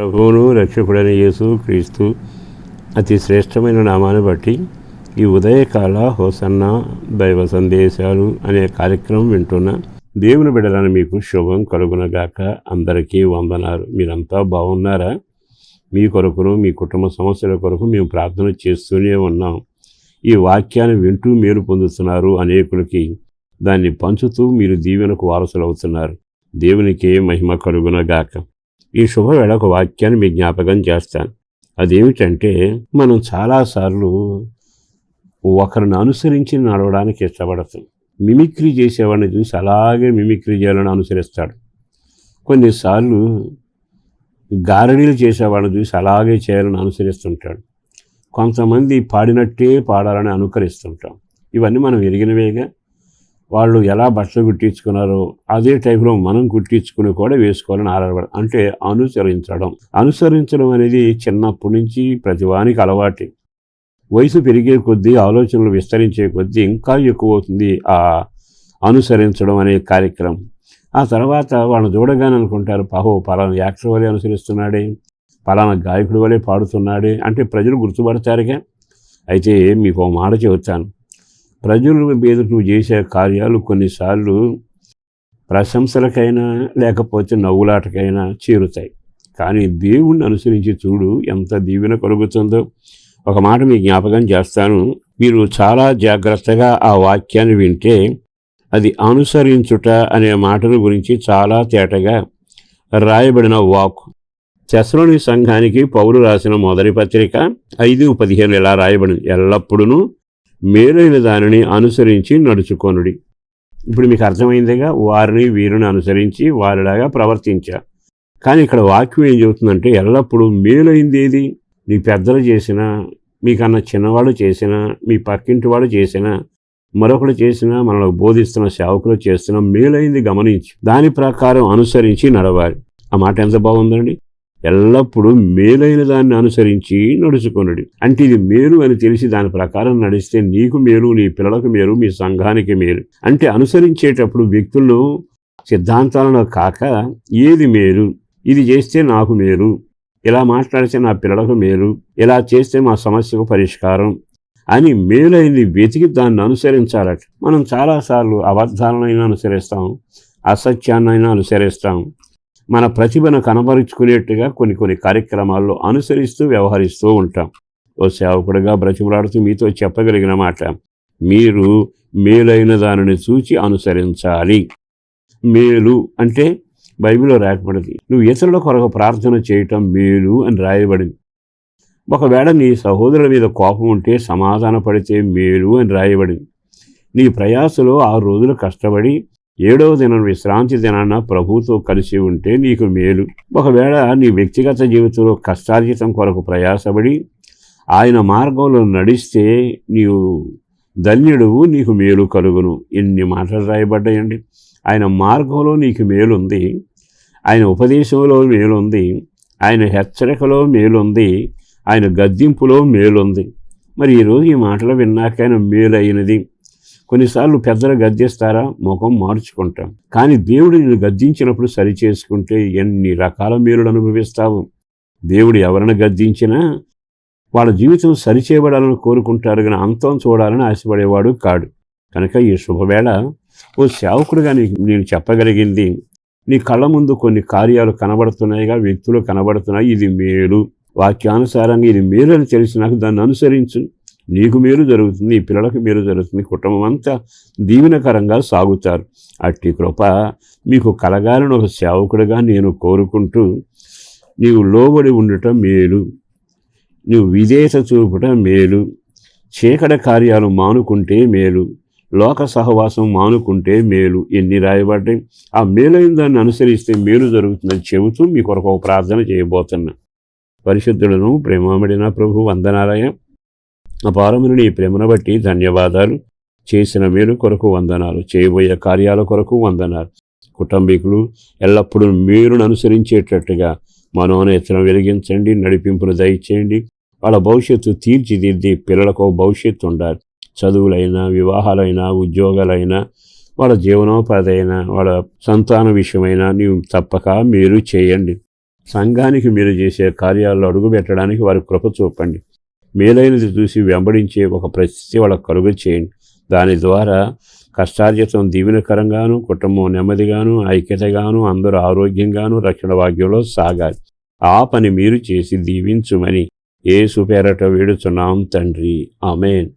ప్రభువును రక్షకుడైన యేసు క్రీస్తు అతి శ్రేష్టమైన నామాన్ని బట్టి ఈ ఉదయకాల హోసన్న దైవ సందేశాలు అనే కార్యక్రమం వింటున్న దేవుని బిడలను మీకు శుభం కలుగునగాక అందరికీ వందనాలు. మీరంతా బాగున్నారా? మీ కొరకును మీ కుటుంబ సమస్యల కొరకు మేము ప్రార్థన చేస్తూనే ఉన్నాం. ఈ వాక్యాన్ని వింటూ మేలు పొందుతున్నారు అనేకులకి. దాన్ని పంచుతూ మీరు దీవెనకు వారసులు అవుతున్నారు దేవునికి మహిమ కలుగునగాక ఈ శుభవేళ ఒక వాక్యాన్ని మీ జ్ఞాపకం చేస్తాను. అదేమిటంటే మనం చాలాసార్లు ఒకరిని అనుసరించి నడవడానికి ఇష్టపడతాం. మిమిక్రీ చేసేవాడిని చూసి అలాగే మిమిక్రీ చేయాలని అనుసరిస్తాడు. కొన్నిసార్లు గారడీలు చేసేవాడిని చూసి అలాగే చేయాలని అనుసరిస్తుంటాడు. కొంతమంది పాడినట్టే పాడాలని అనుకరిస్తుంటాం. ఇవన్నీ మనం ఎరిగినవేగా వాళ్ళు ఎలా బట్టలు కుట్టించుకున్నారో అదే టైప్లో మనం కుట్టించుకుని కూడా వేసుకోవాలని ఆధారపడ అంటే అనుసరించడం. అనుసరించడం అనేది చిన్నప్పటి నుంచి ప్రతివానికి అలవాటే. వయసు పెరిగే కొద్దీ ఆలోచనలు విస్తరించే కొద్దీ ఇంకా ఎక్కువ అవుతుంది ఆ అనుసరించడం అనే కార్యక్రమం. ఆ తర్వాత వాళ్ళని చూడగానే అనుకుంటారు పాహో పలానా యాక్టర్ వలె అనుసరిస్తున్నాడే పలానా గాయకుడి వలె పాడుతున్నాడే అంటే ప్రజలు గుర్తుపడతారుగా. అయితే మీకు మాట చెబుతాను. ప్రజల మీద నువ్వు చేసే కార్యాలు కొన్నిసార్లు ప్రశంసలకైనా లేకపోతే నవ్వులాటకైనా చేరుతాయి. కానీ దేవుణ్ణి అనుసరించి చూడు ఎంత దీవెన కలుగుతుందో. ఒక మాట మీ జ్ఞాపకం చేస్తాను. మీరు చాలా జాగ్రత్తగా ఆ వాక్యాన్ని వింటే అది అనుసరించుట అనే మాటల గురించి చాలా తేటగా రాయబడిన వాక్ చెసలోని సంఘానికి పౌరు రాసిన మొదటి పత్రిక ఐదు పదిహేను ఇలా రాయబడింది. ఎల్లప్పుడూ మేలైన దానిని అనుసరించి నడుచుకొనుడి. ఇప్పుడు మీకు అర్థమైందిగా వారిని వీరిని అనుసరించి వారిలాగా ప్రవర్తించా. కానీ ఇక్కడ వాక్యం ఏం చెబుతుందంటే ఎల్లప్పుడూ మేలైంది ఏది? మీ పెద్దలు చేసినా మీకన్నా చిన్నవాళ్ళు చేసినా మీ పక్కింటి వాళ్ళు చేసినా మరొకడు చేసినా మనకు బోధిస్తున్న సేవకులు చేస్తున్న మేలైంది గమనించి. దాని ప్రకారం అనుసరించి నడవాలి. ఆ మాట ఎంత బాగుందండి? ఎల్లప్పుడూ మేలైన దాన్ని అనుసరించి నడుచుకున్నాడు అంటే ఇది మేలు అని తెలిసి దాని ప్రకారం నడిస్తే నీకు మేలు నీ పిల్లలకు మేలు మీ సంఘానికి మేలు. అంటే అనుసరించేటప్పుడు వ్యక్తులను సిద్ధాంతాలను కాక ఏది మేలు ఇది చేస్తే నాకు మేలు ఇలా మాట్లాడితే నా పిల్లలకు మేలు ఇలా చేస్తే మా సమస్యకు పరిష్కారం అని మేలైంది వెతికి దాన్ని అనుసరించాలట. మనం చాలాసార్లు అబద్ధాలనైనా అనుసరిస్తాం అసత్యాన్నైనా అనుసరిస్తాం మన ప్రతిభను కనబరుచుకునేట్టుగా కొన్ని కొన్ని కార్యక్రమాల్లో అనుసరిస్తూ వ్యవహరిస్తూ ఉంటాం. ఓ సేవకుడిగా బ్రతిమలాడుతూ మీతో చెప్పగలిగిన మాట మీరు మేలైన దానిని చూచి అనుసరించాలి. మేలు అంటే బైబిల్లో రాయబడింది నువ్వు ఇతరుల కొరకు ప్రార్థన చేయటం మేలు అని రాయబడింది. ఒకవేళ నీ సహోదరుల మీద కోపం ఉంటే సమాధాన పడితే మేలు అని రాయబడింది. నీ ప్రయాసలో ఆరు రోజులు కష్టపడి ఏడవ దినం విశ్రాంతి దినాన ప్రభుతో కలిసి ఉంటే నీకు మేలు. ఒకవేళ నీ వ్యక్తిగత జీవితంలో కష్టార్జితం కొరకు ప్రయాసపడి ఆయన మార్గంలో నడిస్తే నీవు ధన్యుడువు నీకు మేలు కలుగును. ఎన్ని మాటలు రాయబడ్డాయండి. ఆయన మార్గంలో నీకు మేలుంది. ఆయన ఉపదేశంలో మేలుంది. ఆయన హెచ్చరికలో మేలుంది. ఆయన గద్దింపులో మేలుంది. మరి ఈరోజు ఈ మాటలు విన్నాక ఆయన మేలైనది. కొన్నిసార్లు పెద్దలు గద్దిస్తారా? ముఖం మార్చుకుంటాం. కానీ దేవుడు నిన్ను గద్దించినప్పుడు సరి చేసుకుంటే ఎన్ని రకాల మేలులు అనుభవిస్తావు? దేవుడు ఎవరిని గద్దించినా వాళ్ళ జీవితం సరిచేయబడాలని కోరుకుంటారు కానీ అంతం చూడాలని ఆశపడేవాడు కాడు. కనుక ఈ శుభవేళ ఓ సేవకుడుగా నీకు నేను చెప్పగలిగింది నీ కళ్ళ ముందు కొన్ని కార్యాలు కనబడుతున్నాయిగా వ్యక్తులు కనబడుతున్నాయి. ఇది మేలు. వాక్యానుసారంగా ఇది మేలు అని తెలిసినాక దాన్ని అనుసరించు. నీకు మేలు జరుగుతుంది పిల్లలకు మేలు జరుగుతుంది కుటుంబం అంతా దీవెనకరంగా సాగుతారు. అట్టి కృప మీకు కలగాలని ఒక సేవకుడిగా నేను కోరుకుంటూ నీవు లోబడి ఉండటం మేలు. నీవు విదేశ చూపుట మేలు. చీకటి కార్యాలు మానుకుంటే మేలు. లోక సహవాసం మానుకుంటే మేలు. ఎన్ని రాయబడ్డాయి? ఆ మేలైన దాన్ని అనుసరిస్తే మేలు జరుగుతుందని చెబుతూ మీ కొరకు ఒక ప్రార్థన చేయబోతున్నా. పరిశుద్ధులను ప్రేమబడిన ప్రభు వందనాలయ అపారమును నీ ప్రేమను బట్టి ధన్యవాదాలు. చేసిన మేలు కొరకు వందనాలు. చేయబోయే కార్యాల కొరకు వందనాలు. కుటుంబీకులు ఎల్లప్పుడూ మీరును అనుసరించేటట్టుగా మనోనేతనం వెలిగించండి నడిపింపును దయచేయండి. వాళ్ళ భవిష్యత్తు తీర్చిదిద్ది పిల్లలకు భవిష్యత్తు ఉండాలి. చదువులైనా వివాహాలైనా ఉద్యోగాలైనా వాళ్ళ జీవనోపాధి అయినా వాళ్ళ సంతాన విషయమైనా నీవు తప్పక మీరు చేయండి. సంఘానికి మీరు చేసే కార్యాల్లో అడుగుపెట్టడానికి వారి కృప చూపండి. మేలైనది చూసి వెంబడించే ఒక పరిస్థితి వాళ్ళకు కలుగు చేయండి. దాని ద్వారా కష్టార్జితం దీవెనకరంగాను కుటుంబం నెమ్మదిగాను ఐక్యతగాను అందరూ ఆరోగ్యంగాను రక్షణ భాగ్యంలో సాగాలి. ఆ పని మీరు చేసి దీవించుమని ఏ సుపేరట వేడుచున్నాం తండ్రి. ఆమెన్.